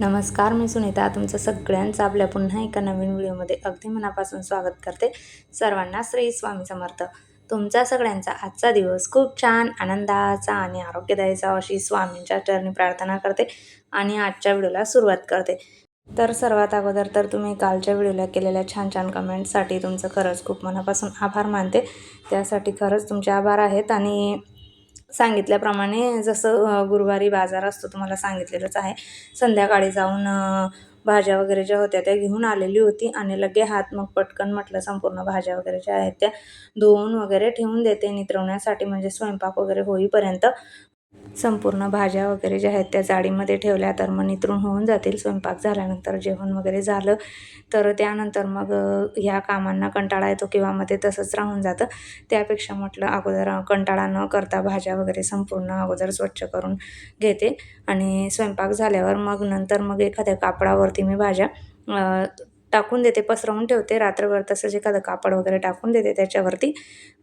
नमस्कार मी सुनीता. तुमचं सगळ्यांचं आपल्या पुन्हा एका नवीन व्हिडिओमध्ये अगदी मनापासून स्वागत करते. सर्वांना श्री स्वामी समर्थ. तुमचा सगळ्यांचा आजचा दिवस खूप छान आनंदाचा आणि आरोग्यदायीचा अशी स्वामींच्या चरणी प्रार्थना करते आणि आजच्या व्हिडिओला सुरुवात करते. तर सर्वात अगोदर तर तुम्ही कालच्या व्हिडिओला केलेल्या छान छान कमेंटसाठी तुमचं खरंच खूप मनापासून आभार मानते. त्यासाठी खरंच तुमचे आभार आहेत आणि सांगितल्याप्रमाणे जसं गुरुवारी बाजार असतो तुम्हाला सांगितलेलंच आहे. संध्याकाळी जाऊन भाज्या वगैरे ज्या होत्या त्या घेऊन आलेली होती आणि लगे हात मग पटकन म्हटलं संपूर्ण भाज्या वगैरे ज्या आहेत त्या धुवून वगैरे ठेवून देते नित्रवण्यासाठी म्हणजे स्वयंपाक वगैरे होईपर्यंत. संपूर्ण भाज्या वगैरे ज्या आहेत त्या जाळीमध्ये ठेवल्या तर मग नितरून होऊन जातील. स्वयंपाक झाल्यानंतर जेवण वगैरे झालं तर त्यानंतर मग ह्या कामांना कंटाळा येतो किंवा मग ते तसंच राहून जातं. त्यापेक्षा म्हटलं अगोदर कंटाळा न करता भाज्या वगैरे संपूर्ण अगोदर स्वच्छ करून घेते. आणि स्वयंपाक झाल्यावर मग नंतर मग एखाद्या कापडावरती मी भाज्या टाकून देते पसरवून ठेवते. रात्रभर तसंच एखादं कापड वगैरे टाकून देते त्याच्यावरती.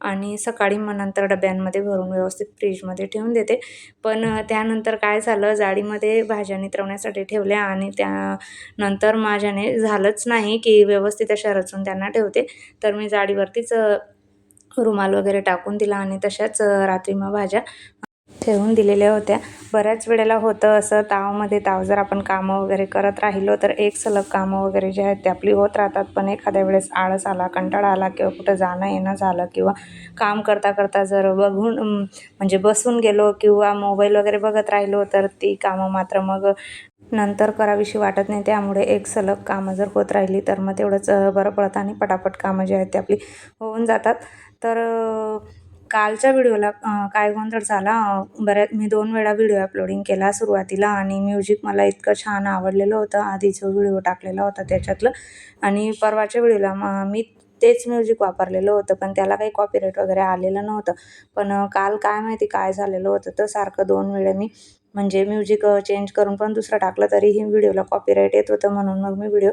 आणि सकाळी मग नंतर डब्यांमध्ये भरून व्यवस्थित फ्रीजमध्ये ठेवून देते. पण त्यानंतर काय झालं जाळीमध्ये भाज्या नित्रवण्यासाठी ठेवल्या आणि त्यानंतर माझ्याने झालंच नाही की व्यवस्थित अशा रचून त्यांना ठेवते. तर मी जाळीवरतीच रुमाल वगैरे टाकून दिला आणि तशाच रात्री मग भाज्या ठेवून दिलेल्या होत्या. बऱ्याच वेळेला होतं असं तावामध्ये ताव जर आपण कामं वगैरे करत राहिलो तर एक सलग कामं वगैरे जे आहेत ते आपली होत राहतात. पण एखाद्या वेळेस आळस आला कंटाळा आला किंवा कुठं जाणं येणं झालं किंवा काम करता करता जर बघून म्हणजे बसून गेलो किंवा मोबाईल वगैरे बघत राहिलो तर ती कामं मात्र मग नंतर करावीशी वाटत नाही. त्यामुळे एक सलग कामं जर होत राहिली तर मग तेवढंच बरं पडतं आणि पटापट कामं जी आहेत ती आपली होऊन जातात. तर कालच्या व्हिडिओला काय गोंधळ झाला बऱ्याच मी दोन वेळा व्हिडिओ अपलोडिंग केला सुरुवातीला आणि म्युझिक मला इतकं छान आवडलेलं होतं. आधी जो व्हिडिओ टाकलेला होता त्याच्यातलं आणि परवाच्या व्हिडिओला मी तेच म्युझिक वापरलेलं होतं पण त्याला काही कॉपीराईट वगैरे आलेलं नव्हतं. पण काल काय माहिती काय झालेलं होतं तर सारखं दोन वेळा मी म्हणजे म्युझिक चेंज करून पण दुसरं टाकलं तरीही व्हिडिओला कॉपीराईट येत होतं म्हणून मग मी व्हिडिओ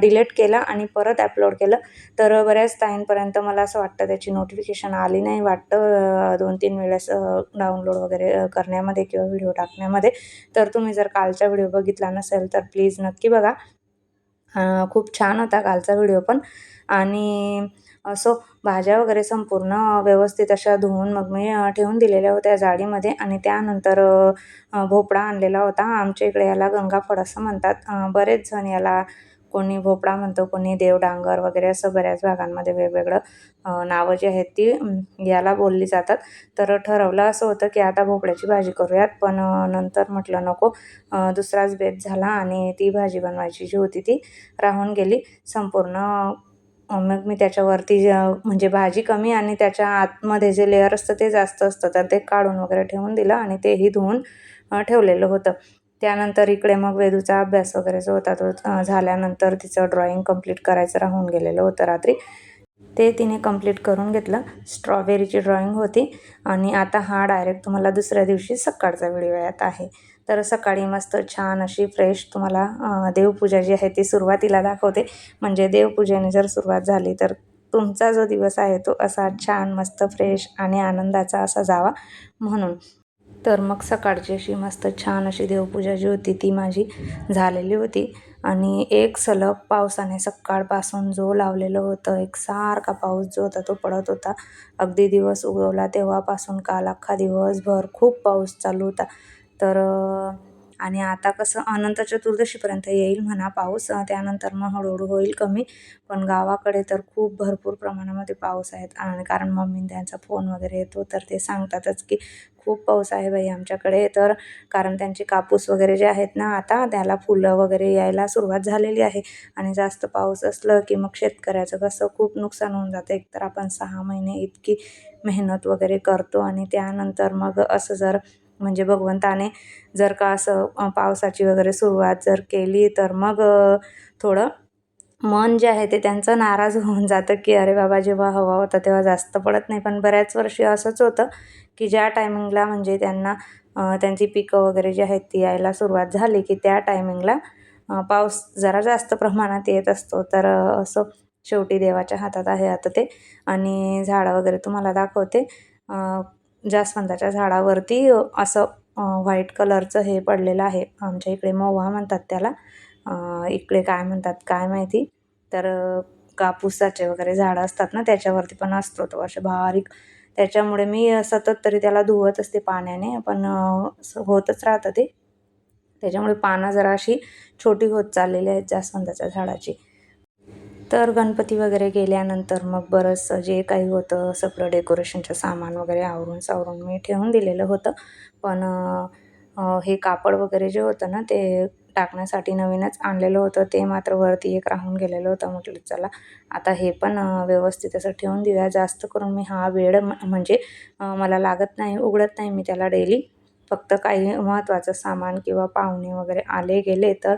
डिलीट केला आणि परत अपलोड केलं. तर बऱ्याच टाईमपर्यंत मला असं वाटतं त्याची नोटिफिकेशन आली नाही. वाटतं दोन तीन वेळेस डाउनलोड वगैरे करण्यामध्ये किंवा व्हिडिओ टाकण्यामध्ये. तर तुम्ही जर कालचा व्हिडिओ बघितला नसेल तर प्लीज नक्की बघा. खूप छान होता कालचा व्हिडिओ पण. आणि असो भाज्या वगैरे संपूर्ण व्यवस्थित अशा धुवून मग मी ठेवून दिलेल्या होत्या जाळीमध्ये आणि त्यानंतर भोपळा आणलेला होता. आमच्या इकडे याला गंगाफळ असं म्हणतात. बरेच जण याला कोणी भोपळा म्हणतो कोणी देवडांगर वगैरे असं बऱ्याच भागांमध्ये वेगवेगळं नावं जी आहेत ती याला बोलली जातात. तर ठरवलं असं होतं की आता भोपळ्याची भाजी करूयात पण नंतर म्हटलं नको. दुसराच बेत झाला आणि ती भाजी बनवायची जी होती ती राहून गेली. संपूर्ण मग मी त्याच्यावरती म्हणजे भाजी कमी आणि त्याच्या आतमध्ये जे लेअर असतं ते जास्त असतं तर ते काढून वगैरे ठेवून दिलं आणि तेही धुवून ठेवलेलं होतं. त्यानंतर इकडे मग वेदूचा अभ्यास वगैरे जो होता तो झाल्यानंतर तिचं ड्रॉइंग कंप्लीट करायचं राहून गेलेलं होतं रात्री. ते तिने कंप्लीट करून घेतलं. स्ट्रॉबेरीची ड्रॉइंग होती. आणि आता हा डायरेक्ट तुम्हाला दुसऱ्या दिवशी सकाळचा व्हिडिओ येत आहे. तर सकाळी मस्त छान अशी फ्रेश तुम्हाला देवपूजा जी आहे ती सुरुवातीला दाखवते. म्हणजे देवपूजेने जर सुरुवात झाली तर तुमचा जो दिवस आहे तो असा छान मस्त फ्रेश आणि आनंदाचा असा जावा म्हणून. तर मग सकाळची अशी मस्त छान अशी देवपूजा जी होती ती माझी झालेली होती. आणि एक सलग पावसाने सकाळपासून जो लावलेलं होतं एक सारखा पाऊस जो होता तो पडत होता. अगदी दिवस उगवला तेव्हापासून काल अख्खा दिवसभर खूप पाऊस चालू होता. तर आणि आता कसं अनंत चतुर्दशीपर्यंत येईल म्हणा पाऊस त्यानंतर मग हळूहळू होईल कमी. पण गावाकडे तर खूप भरपूर प्रमाणामध्ये पाऊस आहेत. आणि कारण मम्मी त्यांचा फोन वगैरे येतो तर ते सांगतातच की खूप पाऊस आहे बाई आमच्याकडे. तर कारण त्यांचे कापूस वगैरे जे आहेत ना आता त्याला फुलं वगैरे यायला सुरुवात झालेली आहे. आणि जास्त पाऊस असलं की मग शेतकऱ्याचं कसं खूप नुकसान होऊन जातं. एकतर आपण सहा महिने इतकी मेहनत वगैरे करतो आणि त्यानंतर मग असं जर म्हणजे भगवंताने जर का असं पावसाची वगैरे सुरुवात जर केली तर मग थोडं मन जे आहे ते त्यांचं नाराज होऊन जातं की अरे बाबा जेव्हा हवा होता तेव्हा जास्त पडत नाही. पण बऱ्याच वर्षी असंच होतं की ज्या टायमिंगला म्हणजे त्यांना त्यांची पिकं वगैरे जी आहेत ती यायला सुरुवात झाली की त्या टायमिंगला पाऊस जरा जास्त प्रमाणात येत असतो. तर असं शेवटी देवाच्या हातात आहे आता ते. आणि झाडं वगैरे तुम्हाला दाखवते. जास्वंदाच्या झाडावरती असं व्हाईट कलरचं हे पडलेलं आहे. आमच्या इकडे मोवा म्हणतात त्याला. इकडे काय म्हणतात काय माहिती? तर कापूसाचे वगैरे झाडं असतात ना त्याच्यावरती पण असतो तो असे बारीक. त्याच्यामुळे मी सतत तरी त्याला धुवत असते पाण्याने पण होतच राहतं ते. त्याच्यामुळे पानं जरा अशी छोटी होत चाललेली आहेत जास्वंदाच्या झाडाची. तर गणपती वगैरे गेल्यानंतर मग बरंचसं जे काही होतं सगळं डेकोरेशनचं सामान वगैरे आवरून सावरून मी ठेवून दिलेलं होतं. पण हे कापड वगैरे जे होतं ना ते टाकण्यासाठी नवीनच आणलेलं होतं. ते मात्र वरती एक राहून गेलेलं होतं. म्हटलं चला आता हे पण व्यवस्थित असं ठेवून देऊया. जास्त करून मी हा वेळ म- म्हणजे मला लागत नाही उघडत नाही मी त्याला डेली फक्त काही महत्त्वाचं सामान किंवा पाहुणे वगैरे आले गेले तर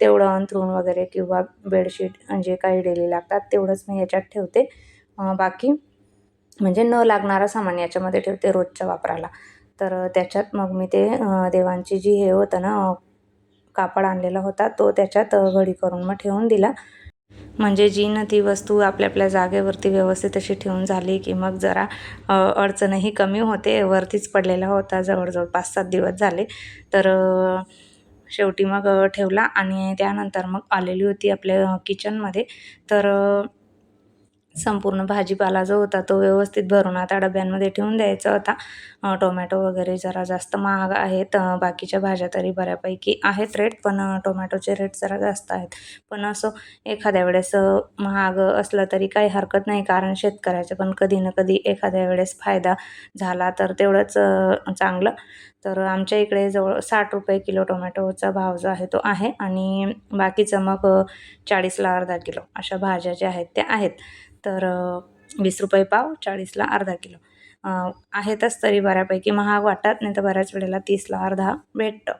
तेवढं अंथरूण वगैरे किंवा बेडशीट जे काही डेली लागतात तेवढंच मी याच्यात ठेवते. बाकी म्हणजे न लागणारं सामान याच्यामध्ये ठेवते रोजच्या वापराला. तर त्याच्यात मग मी ते देवांची जी हे होतं ना कापड आणलेला होता तो त्याच्यात घडी करून मग ठेवून दिला. म्हणजे जी ना ती वस्तू आपल्या आपल्या जागेवरती व्यवस्थित अशी ठेवून झाली की मग जरा अडचणही कमी होते. वरतीच पडलेला होता जवळजवळ पाच सात दिवस झाले. तर शेवटी मग ठेवला आणि त्यानंतर मग आलेली होती आपल्या किचनमध्ये तर संपूर्ण भाजीपाला जो होता तो व्यवस्थित भरून आता डब्यांमध्ये ठेवून द्यायचा होता. टोमॅटो वगैरे जरा जास्त महाग आहेत. बाकीच्या भाज्या तरी बऱ्यापैकी आहेत रेट पण टोमॅटोचे रेट जरा जास्त आहेत. पण असं एखाद्या वेळेस महाग असलं तरी काही हरकत नाही कारण शेतकऱ्याचं पण कधी ना कधी एखाद्या वेळेस फायदा झाला तर तेवढंच चांगलं. तर आमच्या इकडे जवळ साठ रुपये किलो टोमॅटोचा भाव जो आहे तो आहे आणि बाकीचं मग चाळीसला अर्धा किलो अशा भाज्या ज्या आहेत त्या आहेत. तर वीस रुपये पाव चाळीसला अर्धा किलो. आहेतच तरी बऱ्यापैकी महाग वाटतात नाही तर बऱ्याच वेळेला तीसला अर्धा भेटतं.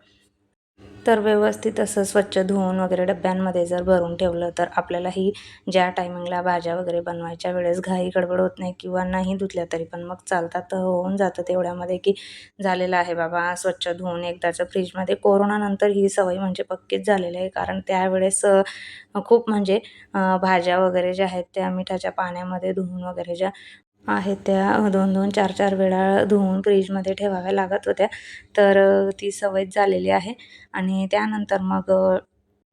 तर व्यवस्थित असं स्वच्छ धुवून वगैरे डब्यांमध्ये जर भरून ठेवलं तर आपल्यालाही ज्या टायमिंगला भाज्या वगैरे बनवायच्या वेळेस घाई गडबड होत नाही किंवा नाही धुतल्या तरी पण मग चालतात तर होऊन जातं तेवढ्यामध्ये की झालेलं आहे बाबा स्वच्छ धुवून एकदाचं फ्रीजमध्ये. कोरोनानंतर ही सवय म्हणजे पक्कीच झालेली आहे कारण त्यावेळेस खूप म्हणजे भाज्या वगैरे ज्या आहेत त्या मिठाच्या पाण्यामध्ये धुवून वगैरे ज्या आहेत त्या दोन दोन चार चार वेळा धुवून फ्रीजमध्ये ठेवाव्या लागत होत्या. तर ती सवयच झालेली आहे. आणि त्यानंतर मग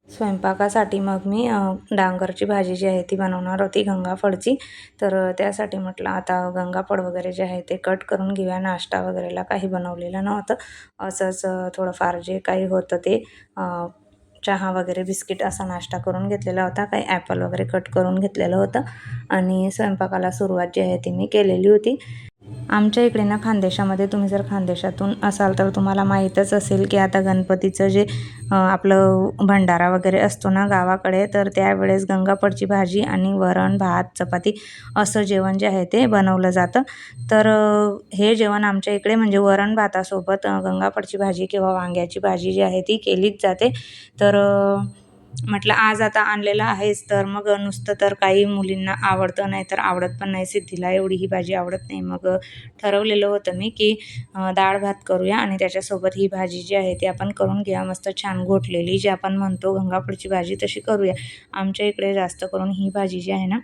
स्वयंपाकासाठी मग मी डांगरची भाजी जी आहे ती बनवणार होती गंगाफळची. तर त्यासाठी म्हटलं आता गंगाफळ वगैरे जे आहे ते कट करून घेऊया. नाश्ता वगैरेला काही बनवलेलं नव्हतं. असंच थोडंफार जे काही होतं ते चहा वगैरे बिस्किट असा नाश्ता करून घेतलेला होता. काही ॲपल वगैरे कट करून घेतलेलं होतं. आणि स्वयंपाकाला सुरुवात जी आहे ती मी केलेली होती. आमच्या इकडे ना खानदेशामध्ये तुम्ही जर खानदेशातून असाल तर तुम्हाला माहीतच असेल की आता गणपतीचं जे आपलं भंडारा वगैरे असतो ना गावाकडे तर त्यावेळेस गंगापडची भाजी आणि वरण भात चपाती असं जेवण जे आहे ते बनवलं जातं. तर हे जेवण आमच्या इकडे म्हणजे वरण भातासोबत गंगापडची भाजी किंवा वांग्याची भाजी जी आहे ती केलीच जाते. तर म्हटलं आज आता आणलेलं आहेच तर मग नुसतं तर काही मुलींना आवडतं नाही तर आवडत पण नाही. सिद्धीला एवढी ही भाजी आवडत नाही. मग ठरवलेलं होतं मी की डाळ भात करूया आणि त्याच्यासोबत ही भाजी जी आहे ती आपण करून घ्या मस्त छान घोटलेली जी आपण म्हणतो गंगापूरची भाजी तशी करूया. आमच्या इकडे जास्त करून ही भाजी जी आहे ना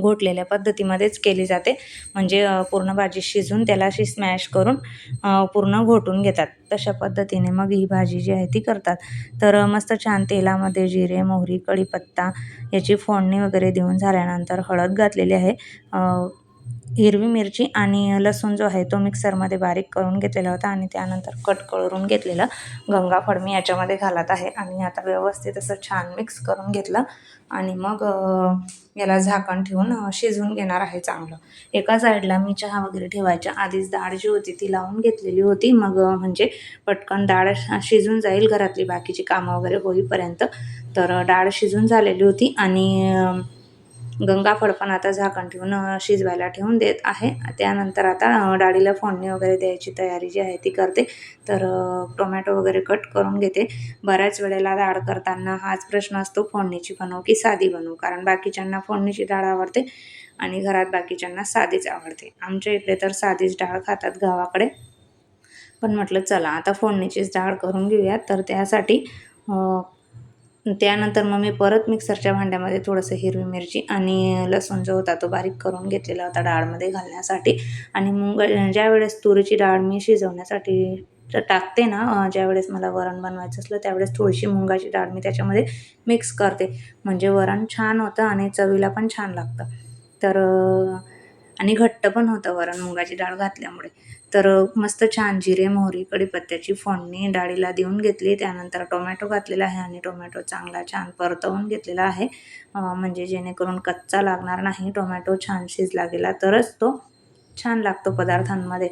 घोटलेल्या पद्धतीमध्येच केली जाते. म्हणजे पूर्ण भाजी शिजून त्याला अशी स्मॅश करून पूर्ण घोटून घेतात. तशा पद्धतीने मग ही भाजी जी आहे ती करतात. तर मस्त छान तेलामध्ये जिरे मोहरी कढीपत्ता याची फोडणी वगैरे देऊन झाल्यानंतर हळद घातलेली आहे. हिरवी मिरची आणि लसूण जो आहे तो मिक्सरमध्ये बारीक करून घेतलेला होता आणि त्यानंतर कट करून घेतलेलं गंगाफळ मी याच्यामध्ये घालत आहे. आणि आता व्यवस्थित असं छान मिक्स करून घेतलं. आणि मग याला झाकण ठेवून शिजवून घेणार आहे चांगलं. एका साईडला मी चहा वगैरे ठेवायच्या. आधीच डाळ जी होती ती लावून घेतलेली होती. मग म्हणजे पटकन डाळ श- शिजून जाईल घरातली बाकीची कामं वगैरे होईपर्यंत. तर डाळ शिजून झालेली होती आणि गंगाफळ पण आता झाकण ठेवून शिजवायला ठेवून देत आहे. त्यानंतर आता डाळीला फोडणी वगैरे द्यायची तयारी जी आहे ती करते. तर टोमॅटो वगैरे कट करून घेते. बऱ्याच वेळेला डाळ करताना हाच प्रश्न असतो फोडणीची बनवू की साधी बनवू? कारण बाकीच्यांना फोडणीची डाळ आवडते आणि घरात बाकीच्यांना साधीच आवडते. आमच्या इकडे तर साधीच डाळ खातात गावाकडे. पण म्हटलं चला आता फोडणीचीच डाळ करून घेऊयात. तर त्यासाठी त्यानंतर मग मी परत मिक्सरच्या भांड्यामध्ये थोडंसं हिरवी मिरची आणि लसूण जो होता तो बारीक करून घेतलेला होता डाळमध्ये घालण्यासाठी. आणि मुंग ज्या वेळेस तुरीची डाळ मी शिजवण्यासाठी टाकते ना ज्यावेळेस मला वरण बनवायचं असलं त्यावेळेस थोडीशी मुंगाची डाळ मी त्याच्यामध्ये मिक्स करते. म्हणजे वरण छान होतं आणि चवीला पण छान लागतं. तर आणि घट्ट पण होतं वरण मुगाची डाळ घातल्यामुळे. तर मस्त छान जिरे मोहरी कढीपत्त्याची फोडणी डाळीला देऊन घेतली. त्यानंतर टोमॅटो घातलेला आहे आणि टोमॅटो चांगला छान परतवून घेतलेला आहे. म्हणजे जेणेकरून कच्चा लागणार नाही. टोमॅटो छान शिजला गेला तरच तो छान लागतो पदार्थांमध्ये.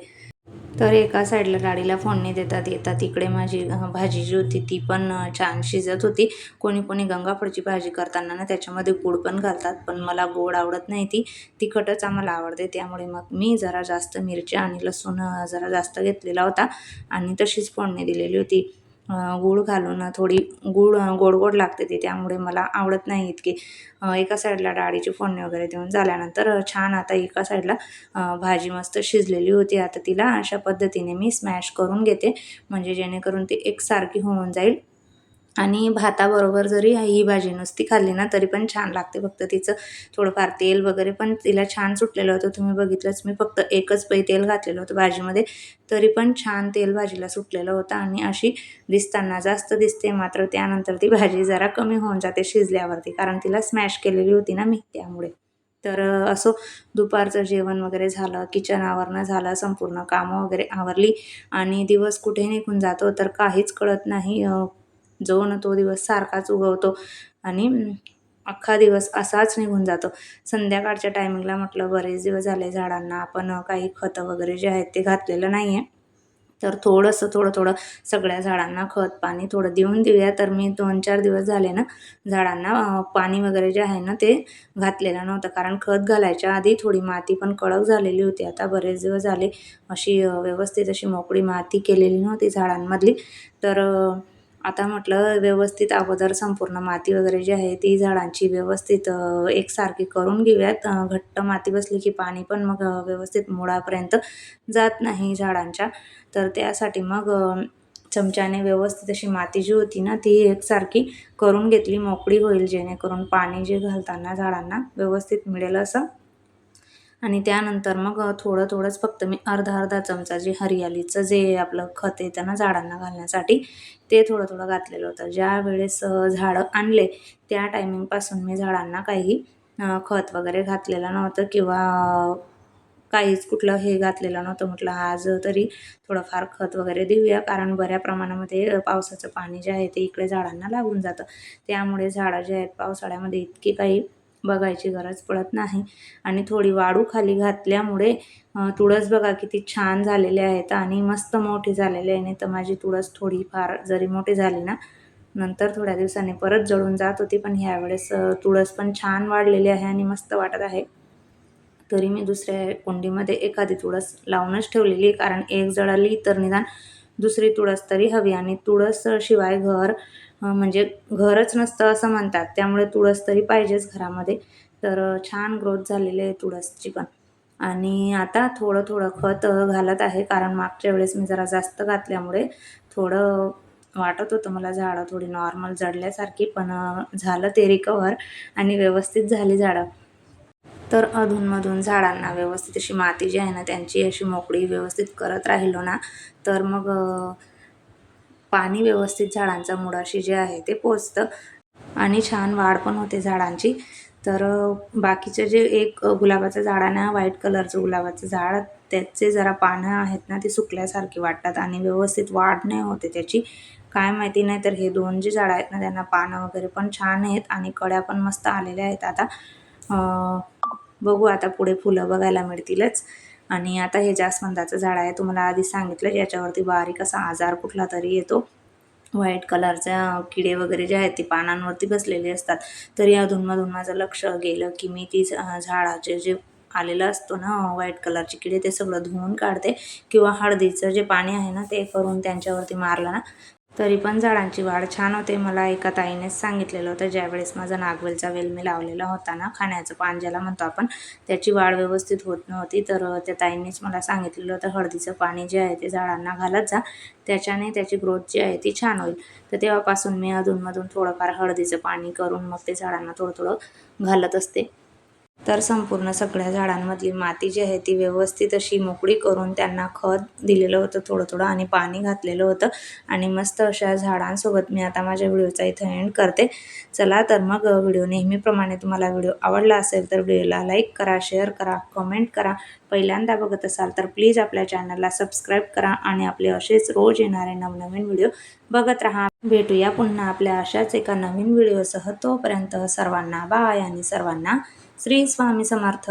तर एका साईडला डाळीला फोडणी देतात येतात. इकडे माझी भाजी जी होती ती पण छान शिजत होती. कोणी कोणी गंगाफळची भाजी करताना ना त्याच्यामध्ये गोड पण घालतात पण मला गोड आवडत नाही ती. तिखटच आम्हाला आवडते त्यामुळे मग मी जरा जास्त मिरच्या आणि लसूण जरा जास्त घेतलेला होता आणि तशीच फोडणी दिलेली होती. गूळ घालून थोडी गूळ गोड गोड लागते ती त्यामुळे मला आवडत नाही इतकी. एका साईडला डाळीची फोडणी वगैरे देऊन झाल्यानंतर छान आता एका साईडला भाजी मस्त शिजलेली होती आता तिला अशा पद्धतीने मी स्मॅश करून घेते. म्हणजे जेणेकरून ती एकसारखी होऊन जाईल. आणि भाताबरोबर जरी ही भाजी नुसती खाल्ली ना तरी पण छान लागते. फक्त तिचं थोडंफार तेल वगैरे पण तिला छान सुटलेलं होतं. तुम्ही बघितलंच मी फक्त एकच पै तेल घातलेलं होतं भाजीमध्ये. तरी पण छान तेल भाजीला सुटलेलं होतं आणि अशी दिसताना जास्त दिसते मात्र त्यानंतर ती भाजी जरा कमी होऊन जाते शिजल्यावरती कारण तिला स्मॅश केलेली होती ना मी त्यामुळे. तर असं असो दुपारचं जेवण वगैरे झालं किचन आवरणं झालं संपूर्ण कामं वगैरे आवरली आणि दिवस कुठे निघून जातो तर काहीच कळत नाही जो ना तो दिवस सारखाच उगवतो. आणि अख्खा दिवस असाच निघून जातो. संध्याकाळच्या टायमिंगला म्हटलं बरेच दिवस झाले झाडांना आपण काही खतं वगैरे जे आहेत ते घातलेलं नाही आहे तर थोडंसं थोडं थोडं सगळ्या झाडांना खत पाणी थोडं देऊन देऊया. तर मी दोन चार दिवस झाले ना झाडांना पाणी वगैरे जे आहे ना ते घातलेलं नव्हतं. कारण खत घालायच्या आधी थोडी माती पण कडक झालेली होती. आता बरेच दिवस झाले अशी व्यवस्थित अशी मोकळी माती केलेली नव्हती झाडांमधली. तर आता म्हटलं व्यवस्थित अगोदर संपूर्ण माती वगैरे जी आहे ती झाडांची व्यवस्थित एकसारखी करून घेऊयात. घट्ट माती बसली की पाणी पण मग व्यवस्थित मुळापर्यंत जात नाही झाडांच्या. तर त्यासाठी मग चमच्याने व्यवस्थित अशी माती जी होती ना ती एकसारखी करून घेतली. मोकळी होईल जेणेकरून पाणी जे घालताना झाडांना व्यवस्थित मिळेल असं आणि त्यानंतर मग थोडं थोडंच फक्त मी अर्धा अर्धा चमचा जे हरियालीचं जे आपलं खत येतं ना झाडांना घालण्यासाठी ते थोडं थोडं घातलेलं होतं. ज्या वेळेस झाडं आणले त्या टायमिंगपासून मी झाडांना काही खत वगैरे घातलेलं नव्हतं किंवा काहीच कुठलं हे घातलेलं नव्हतं. म्हटलं आज तरी थोडंफार खत वगैरे देऊया. कारण बऱ्या प्रमाणामध्ये पावसाचं पाणी जे आहे ते इकडे झाडांना लागून जातं. त्यामुळे झाडं जे आहेत पावसाळ्यामध्ये इतकी काही बघायची गरज पडत नाही. आणि थोडी वाळू खाली घातल्यामुळे तुळस बघा किती छान झालेले आहेत आणि मस्त मोठी झालेली आहे. नाही तर माझी तुळस थोडीफार जरी मोठी झाली ना नंतर थोड्या दिवसांनी परत जळून जात होती. पण ह्यावेळेस तुळस पण छान वाढलेली आहे आणि मस्त वाटत आहे. तरी मी दुसऱ्या कुंडीमध्ये एखादी तुळस लावूनच ठेवलेली आहे. कारण एक जळाली तर निदान दुसरी तुळस तरी हवी. आणि तुळस शिवाय घर म्हणजे घरच नसतं असं म्हणतात. त्यामुळे तुळस तरी पाहिजेच घरामध्ये. तर छान ग्रोथ झालेली आहे तुळसची पण. आणि आता थोडं थोडं खत घालत आहे. कारण मागच्या वेळेस मी जरा जास्त घातल्यामुळे थोडं वाटत होतं मला झाडं थोडी नॉर्मल जडल्यासारखी पण झालं ते रिकवर आणि व्यवस्थित झाली झाडं. तर अधूनमधून झाडांना व्यवस्थित अशी माती जी आहे ना त्यांची अशी मोकळी व्यवस्थित करत राहिलो ना तर मग पाणी व्यवस्थित झाडांच्या मुळाशी जे आहे ते पोचतं. आणि छान वाढ पण होते झाडांची. तर बाकीचे जे एक गुलाबाचं झाड आहे ना व्हाईट कलरचं गुलाबाचं झाड त्याचे जरा पानं आहेत ना ती सुकल्यासारखी वाटतात आणि व्यवस्थित वाढ नाही होते त्याची. काय माहिती नाही तर हे दोन जे झाडं आहेत ना त्यांना पानं वगैरे पण छान आहेत आणि कळ्या पण मस्त आलेल्या आहेत आता. बघू आता पुढे फुलं बघायला मिळतीलच. आणि आता हे जास्वंदाचं झाड आहे. तुम्हाला आधी सांगितलं याच्यावरती बारीक असा आजार कुठला तरी येतो. व्हाईट कलरच्या किडे वगैरे जे आहेत ते पानांवरती बसलेले असतात. तरी अधूनमधून माझं लक्ष गेलं की मी ती झा- झाडाचे जे आलेलं असतो ना व्हाईट कलरचे किडे ते सगळं धुवून काढते. किंवा हळदीचं जे पाणी आहे ना ते करून त्यांच्यावरती मारलं ना तरी पण झाडांची वाढ छान होते. मला एका ताईनेच सांगितलेलं होतं ज्यावेळेस माझा नागवेलचा वेल मी लावलेला होता ना खाण्याचं पान ज्याला म्हणतो आपण त्याची वाढ व्यवस्थित होत नव्हती. तर त्या ताईनेच मला सांगितलेलं होतं हळदीचं पाणी जे आहे ते झाडांना घालत जा. त्याच्याने त्याची ग्रोथ जी आहे ती छान होईल. तर तेव्हापासून मी अधूनमधून थोडंफार हळदीचं पाणी करून मग ते झाडांना थोडं थोडं घालत असते. तर संपूर्ण सगळ्या झाडांमधली माती जी आहे ती व्यवस्थित अशी मोकळी करून त्यांना खत दिलेलं होतं थोडं थोडं आणि पाणी घातलेलं होतं. आणि मस्त अशा झाडांसोबत मी आता माझ्या व्हिडिओचा इथं एंड करते. चला तर मग व्हिडिओ नेहमीप्रमाणे तुम्हाला व्हिडिओ आवडला असेल तर व्हिडिओला लाईक करा शेअर करा कमेंट करा. पहिल्यांदा बघत असाल तर प्लीज आपल्या चॅनलला सबस्क्राईब करा आणि आपले असेच रोज येणारे नवनवीन व्हिडिओ बघत राहा. भेटूया पुन्हा आपल्या अशाच एका नवीन व्हिडिओसह. तोपर्यंत सर्वांना बाय आणि सर्वांना श्री स्वामी समर्थ.